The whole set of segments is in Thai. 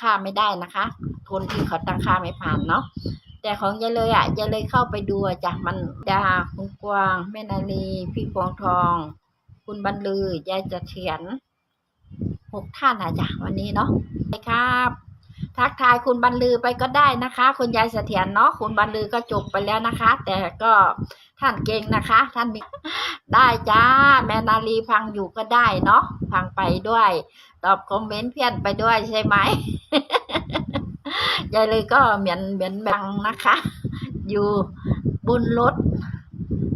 ค่าไม่ได้นะคะ คนที่เขาตั้งค่าไม่ผ่านเนาะแต่ของยายเลยอะยายเลยเข้าไปดูจ้ะมันดาคุณกวางแม่นาลีพี่กวงทอง คุณบรรลือยายจะเถียนหกท่านอะจ้ะวันนี้เนาะไปครับ ทักทายคุณบรรลือไปก็ได้นะคะ คุณยายเสถียรเนาะคุณบรรลือก็จบไปแล้วนะคะ แต่ก็ท่านเก่งนะคะ ท่านมีได้จ้า แม่นาลีฟังอยู่ก็ได้เนาะฟังไปด้วย ตอบคอมเมนต์เพื่อนไปด้วยใช่ไหมยายเลยก็เหมือนเหมือนบังนะคะ อยู่บนรถ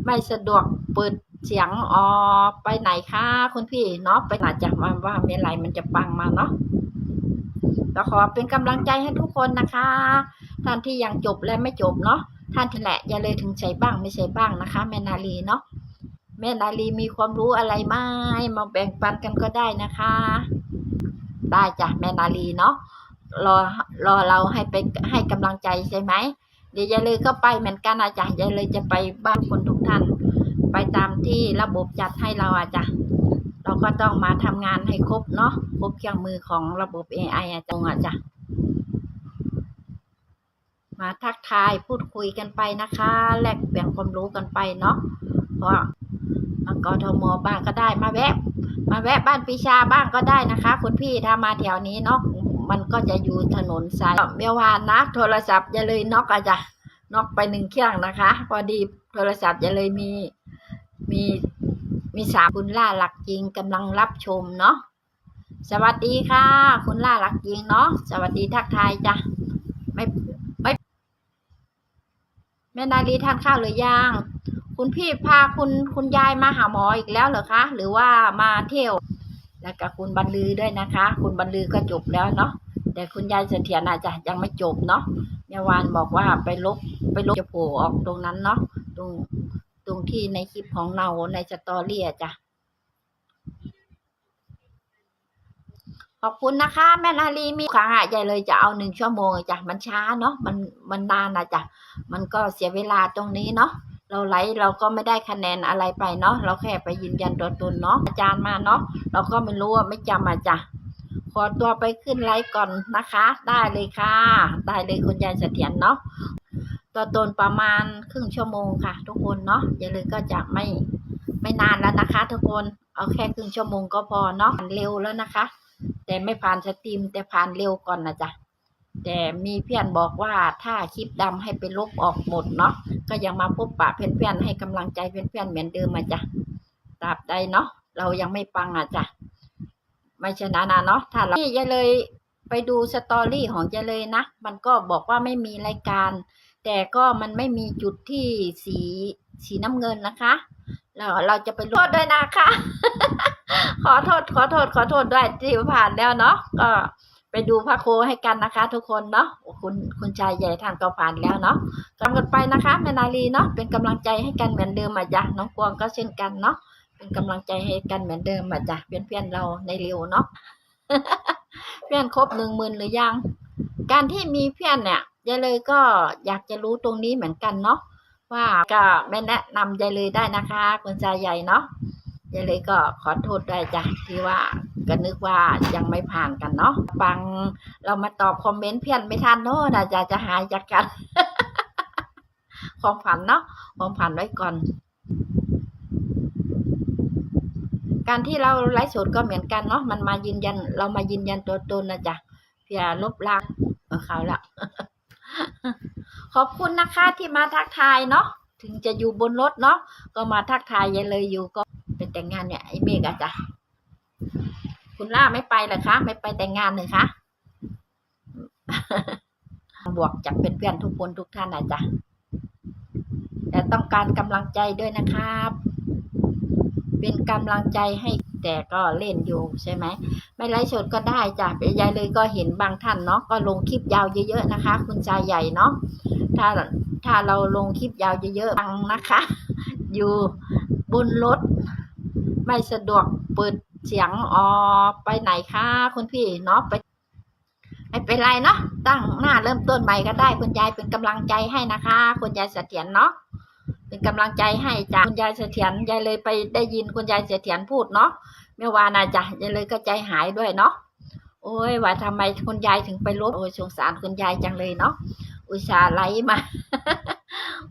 ไม่สะดวกเปิดเสียงออไปไหนคะคุณพี่เนาะไปอาจจะมาว่าเมื่อไหรมันจะปังมาเนาะ ก็ขอเป็นกำลังใจให้ทุกคนนะคะ ท่านที่ยังจบและไม่จบเนาะท่านที่แหละอย่าเลยถึงใช้บ้างไม่ใช่บ้างนะคะ แม่นาลีเนาะแม่นาลีมีความรู้อะไรไหมมาแบ่งปันกันก็ได้นะคะ ได้จ้ะแม่นาลีเนาะรอรอเราให้ไปให้กำลังใจใช่ไหมเดี๋ยวยายเลยก็ไปเหมือนกันอาจารย์ยายเลยจะไปบ้านคนทุกท่าน ไปตามที่ระบบจัดให้เราอาจารย์ เราก็ต้องมาทำงานให้ครบเนาะครบเครื่องมือของระบบ AI อาจารย์จารย์มาทักทายพูดคุยกันไปนะคะ แลกเปลี่ยนความรู้กันไปเนาะเพราะมากทมบ้างก็ได้มาแวะ มาแวะบ้านปีชาบ้างก็ได้นะคะ คุณพี่ถ้ามาแถวนี้เนาะมันก็จะอยู่ถนนสายเมียวานนะ โทรศัพท์อย่าเลยน็อกอาจารย์น็อกไปหนึ่งเครื่องนะคะ พอดีโทรศัพท์อย่าเลยมีมี มีสามคุณล่าหลักจริงกำลังรับชมเนาะสวัสดีค่ะ คุณล่าหลักจริงเนาะสวัสดีทักทายจ้ะไม่ไม่แม่นาลีทานข้าวหรือยังคุณพี่พาคุณคุณยายมาหาหมออีกแล้วเหรอคะ หรือว่ามาเที่ยวแล้วก็คุณบรรลือด้วยนะคะ คุณบรรลือก็จบแล้วเนาะแต่คุณยายเสถียรอาจจะยังไม่จบเนาะเมื่อวานบอกว่าไปลบไปลบจะโผล่ออกตรงนั้นเนาะตรง รงที่ในคลิปของเราในสตอรี่จ้ะ ขอบคุณนะคะ แม่นาลีมีครั้งอะยายเลยจะเอาหนึ่งชั่วโมงจ้ะ มันช้าเนาะมันมันนานอะจ้ะ มันก็เสียเวลาตรงนี้เนาะเราไลฟ์เราก็ไม่ได้คะแนนอะไรไปเนาะเราแค่ไปยืนยันตัวตนเนาะอาจารย์มาเนาะเราก็ไม่รู้ว่าไม่จำอะจ้ะขอตัวไปขึ้นไลฟ์ก่อนนะคะ ได้เลยค่ะ ได้เลยคุณยายเสถียรเนาะ ตัวตนประมาณครึ่งชั่วโมงค่ะ ทุกคนเนาะอย่าเลยก็จะไม่ไม่นานแล้วนะคะ ทุกคนเอาแค่ครึ่งชั่วโมงก็พอเนาะผ่านเร็วแล้วนะคะ แต่ไม่ผ่านสตรีมแต่ผ่านเร็วก่อนนะจ๊ะแต่มีเพื่อนบอกว่าถ้าคลิปดำให้ไปลบออกหมดเนาะก็ยังมาพบปะเพื่อนๆให้กำลังใจเพื่อนๆเหมือนเดิมมาจ้ะตราบใดเนาะเรายังไม่ปังอะจ้ะไม่ชนะนะเนาะถ้าเรานี่อย่าเลยไปดูสตอรี่ของจะเลยนะ มันก็บอกว่าไม่มีรายการ แต่ก็มันไม่มีจุดที่สีสีน้ำเงินนะคะ เราเราจะไปโทษด้วยนะคะ ขอโทษขอโทษขอโทษด้วยที่ผ่านแล้วเนาะก็ไปดูพระโคให้กันนะคะ ทุกคนเนาะคุณคุณชายใหญ่ทานก็ผ่านแล้วเนาะกำกันไปนะคะแม่นาลีเนาะเป็นกำลังใจให้กันเหมือนเดิมอะจ้ะน้องกวางก็เช่นกันเนาะเป็นกำลังใจให้กันเหมือนเดิมอะจ้ะเพื่อนๆเราในเร็วเนาะเพื่อนครบหนึ่งหมื่นหรือยัง การที่มีเพื่อนเนี่ย ยายเลยก็อยากจะรู้ตรงนี้เหมือนกันเนาะว่าก็ไม่แนะนำยายเลยได้นะคะคุณชายใหญ่เนาะยายเลยก็ขอโทษด้วยจ้ะที่ว่าก็นึกว่ายังไม่ผ่านกันเนาะฟังเรามาตอบคอมเมนต์เพื่อนไม่ทันเนาะนะจะจะหายจากกันความฝันเนาะความฝันไว้ก่อน การที่เราไลฟ์สดก็เหมือนกันเนาะมันมายืนยัน เรามายืนยันตัวตนนะจ๊ะเพื่อลบล้างเขาละ ขอบคุณนะคะที่มาทักทายเนาะถึงจะอยู่บนรถเนาะก็มาทักทายยายเลยอยู่ก็เป็นแต่งงานเนี่ยไอ้เมฆอะจ้ะคุณล่าไม่ไปเหรอคะไม่ไปแต่งงานเลยคะบวกจากเพื่อนๆทุกคนทุกท่านนะจ๊ะแต่ต้องการกำลังใจด้วยนะครับ เป็นกำลังใจให้ แต่ก็เล่นอยู่ใช่ไหมไม่ไลฟ์สดก็ได้จ้ะยายเลยก็เห็นบางท่านเนาะก็ลงคลิปยาวเยอะๆนะคะ คุณชายใหญ่เนาะถ้าถ้าเราลงคลิปยาวเยอะๆฟังนะคะ อยู่บนรถ ไม่สะดวกเปิดเสียงออไปไหนคะคุณพี่เนาะไปไม่เป็นไรเนาะตั้งหน้าเริ่มต้นใหม่ก็ได้คุณยายเป็นกำลังใจให้นะคะ คุณยายเสถียรเนาะ เป็นกำลังใจให้จ้ะคุณยายเสถียรยายเลยไปได้ยินคุณยายเสถียรพูดเนาะเมื่อวานนะจ้ะยายเลยก็ใจหายด้วยเนาะโอ้ยว่าทำไมคุณยายถึงไปลบโอ้ยสงสารคุณยายจังเลยเนาะอุตส่าห์ไล่มา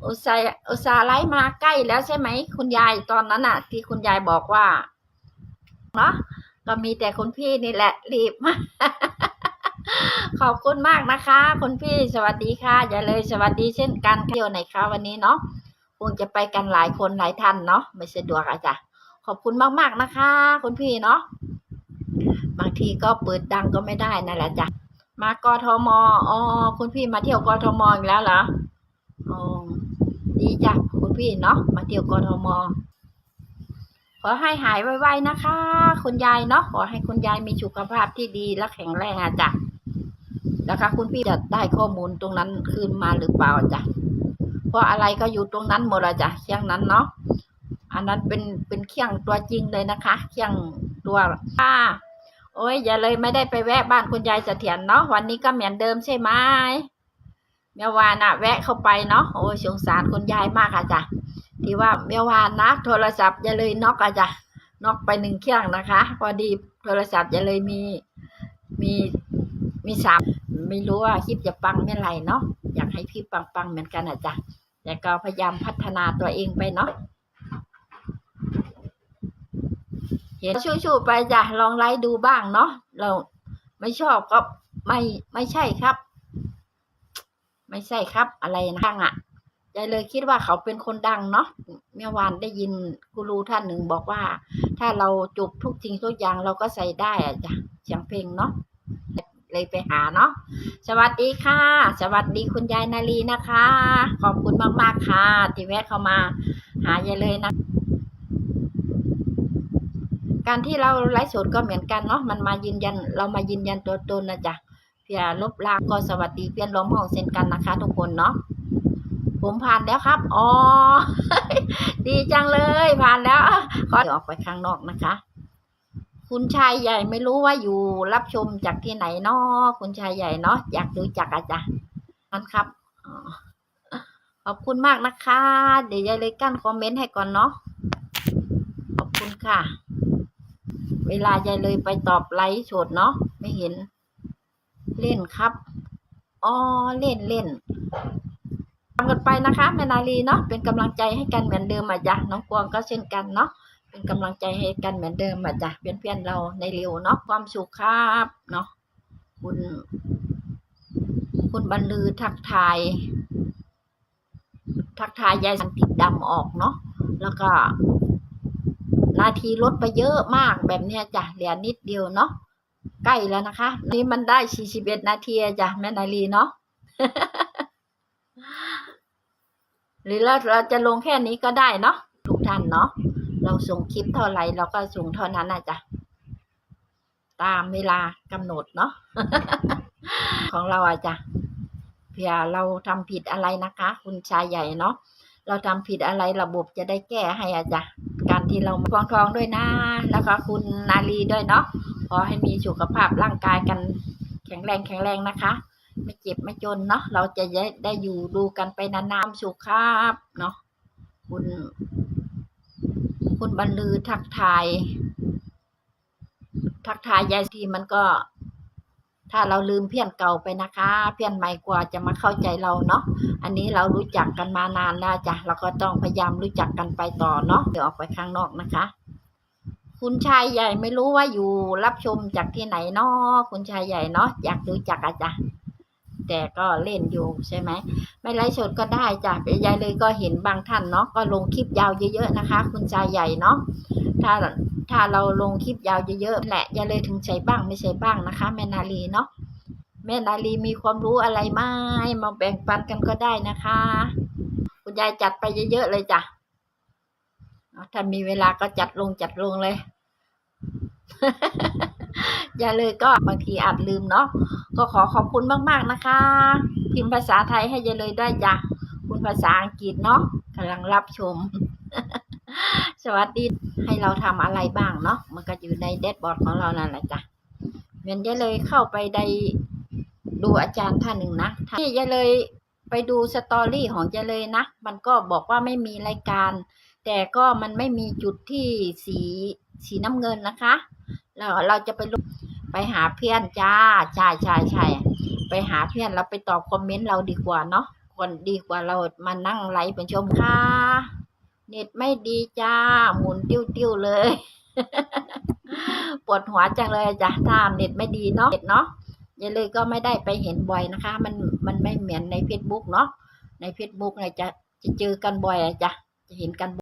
อุตส่าห์อุตส่าห์ไล่มาใกล้แล้วใช่ไหมคุณยายตอนนั้นอะที่คุณยายบอกว่าเนาะก็มีแต่คุณพี่นี่แหละรีบมาขอบคุณมากนะคะ คุณพี่สวัสดีค่ะ อย่าเลยสวัสดีเช่นกันเที่ยวไหนคะวันนี้เนาะ คงจะไปกันหลายคนหลายท่านเนาะไม่สะดวกอาจ้ะขอบคุณมากๆนะคะ คุณพี่เนาะบางทีก็เปิดดังก็ไม่ได้นั่นแหละจ้ะมากทมอ๋อคุณพี่มาเที่ยวกทมอีกแล้วเหรออ๋อดีจ้ะคุณพี่เนาะมาเที่ยวกทมขอให้หายไวๆนะคะ คุณยายเนาะขอให้คุณยายมีสุขภาพที่ดีและแข็งแรงอะจ้ะแล้วคะคุณพี่จะได้ข้อมูลตรงนั้นคืนมาหรือเปล่าจ้ะ เพราะอะไรก็อยู่ตรงนั้นหมดอะจ้ะเคียงนั้นเนาะอันนั้นเป็นเป็นเคียงตัวจริงเลยนะคะเคียงตัวค่ะโอ้ยอย่าเลยไม่ได้ไปแวะบ้านคุณยายเสถียรเนาะวันนี้ก็เหมือนเดิมใช่ไหมเมื่อวานอะแวะเข้าไปเนาะโอ้ยสงสารคุณยายมากอะจ้ะที่ว่าเมื่อวานนะโทรศัพท์อย่าเลยน็อกอะจ้ะน็อกไปหนึ่งเครื่องนะคะ พอดีโทรศัพท์อย่าเลยมีมีมีสามไม่รู้ว่าคลิปจะปังเมื่อไหร่เนาะอยากให้พี่ปังๆเหมือนกันอะจ้ะ แต่ก็พยายามพัฒนาตัวเองไปเนาะเห็นชูๆไปจ้ะลองไลฟ์ดูบ้างเนาะเราไม่ชอบก็ไม่ไม่ใช่ครับ ไม่ใช่ครับ อะไรนะข้างอะยายเลยคิดว่าเขาเป็นคนดังเนาะเมื่อวานได้ยินกูรูท่านหนึ่งบอกว่า ถ้าเราจุบทุกสิ่งทุกอย่างเราก็ใส่ได้อะจ้ะเสียงเพลงเนาะ เลยไปหาเนาะสวัสดีค่ะ สวัสดีคุณยายนาลีนะคะ ขอบคุณมาก ๆ ค่ะ ที่แวะเข้ามาหายายเลยนะ การที่เราไลฟ์สดก็เหมือนกันเนาะมันมายืนยันเรามายืนยันตัวตนนะจ๊ะเพื่อลบล้างก็สวัสดีเพื่อนล้อมห้องเช่นกันนะคะ ทุกคนเนาะผมผ่านแล้วครับ อ๋อ ดีจังเลยผ่านแล้ว ขอออกไปข้างนอกนะคะ คุณชายใหญ่ไม่รู้ว่าอยู่รับชมจากที่ไหนเนาะคุณชายใหญ่เนาะอยากดูจักอาจารย์นั่นครับขอบคุณมากนะคะ เดี๋ยวยายเลยกั้นคอมเมนต์ให้ก่อนเนาะขอบคุณค่ะ เวลายายเลยไปตอบไลฟ์สดเนาะไม่เห็น เล่นครับอ๋อเล่นเล่นทำกันไปนะคะแม่นาลีเนาะเป็นกำลังใจให้กันเหมือนเดิมอะจ้ะน้องกวางก็เช่นกันเนาะ เป็นกำลังใจให้กันเหมือนเดิมอะจ้ะเพื่อนๆเราในเร็วเนาะความสุขครับเนาะคุณ คุณบรรลือทักทาย ทักทายยายสันติดดำออกเนาะแล้วก็ นาทีลดไปเยอะมากแบบเนี้ยจ้ะเหลือนิดเดียวเนาะใกล้แล้วนะคะ นี่มันได้41นาทีจ้ะแม่นาลีเนาะหรือเราเราจะลงแค่นี้ก็ได้เนาะทุกท่านเนาะ เราส่งคลิปเท่าไหร่เราก็ส่งเท่านั้นนะจ๊ะตามเวลากำหนดเนาะของเราอะจ้ะเผื่อเราทำผิดอะไรนะคะ คุณชายใหญ่เนาะเราทำผิดอะไรระบบจะได้แก้ให้อะจ้ะการที่เราฟองทองด้วยนะแล้วก็คุณนาลีด้วยเนาะขอให้มีสุขภาพร่างกายกันแข็งแรงแข็งแรงนะคะ ไม่เจ็บไม่จนเนาะเราจะได้ได้อยู่ดูกันไปนานๆสุขครับเนาะคุณ คุณบรรลือทักทาย ทักทายยายทีมันก็ ถ้าเราลืมเพื่อนเก่าไปนะคะ เพื่อนใหม่กว่าจะมาเข้าใจเราเนาะอันนี้เรารู้จักกันมานานแล้วจ้ะเราก็ต้องพยายามรู้จักกันไปต่อเนาะเดี๋ยวออกไปข้างนอกนะคะ คุณชายใหญ่ไม่รู้ว่าอยู่รับชมจากที่ไหนเนาะคุณชายใหญ่เนาะอยากรู้จักอาจารย์ แต่ก็เล่นอยู่ใช่ไหมไม่ไลฟ์สดก็ได้จ้ะยายเลยก็เห็นบางท่านเนาะก็ลงคลิปยาวเยอะๆนะคะ คุณชายใหญ่เนาะถ้าถ้าเราลงคลิปยาวเยอะๆแหละยายเลยถึงใช้บ้างไม่ใช่บ้างนะคะ แม่นาลีเนาะแม่นาลีมีความรู้อะไรไหมมาแบ่งปันกันก็ได้นะคะ คุณยายจัดไปเยอะๆเลยจ้ะถ้ามีเวลาก็จัดลงจัดลงเลย อย่าเลยก็บางทีอาจลืมเนาะก็ขอขอบคุณมากๆนะคะ พิมพ์ภาษาไทยให้ยาเลยด้วยจ้ะคุณภาษาอังกฤษเนาะกำลังรับชม สวัสดีให้เราทำอะไรบ้างเนาะมันก็อยู่ในเดชบอร์ดของเรานั่นแหละจ้ะเหมือนยาเลยเข้าไปได้ดูอาจารย์ท่านหนึ่งนะที่ยาเลยไปดูสตอรี่ของยาเลยนะ มันก็บอกว่าไม่มีรายการ แต่ก็มันไม่มีจุดที่สีสีน้ำเงินนะคะ เราเราจะไปลงไปหาเพื่อนจ้าใช่ใช่ใช่ไปหาเพื่อนเราไปตอบคอมเมนต์เราดีกว่าเนาะคนดีกว่าเรามานั่งไลฟ์เป็นชมค่ะเน็ตไม่ดีจ้า หมุนติ้วติ้วเลย ปวดหัวจังเลยจ้ะถ้าเน็ตไม่ดีเนาะเน็ตเนาะอย่าเลยก็ไม่ได้ไปเห็นบ่อยนะคะ มันมันไม่เหมือนใน Facebook เนาะใน Facebook เนี่ยจะจะเจอกันบ่อยอจ้ะจะเห็นกัน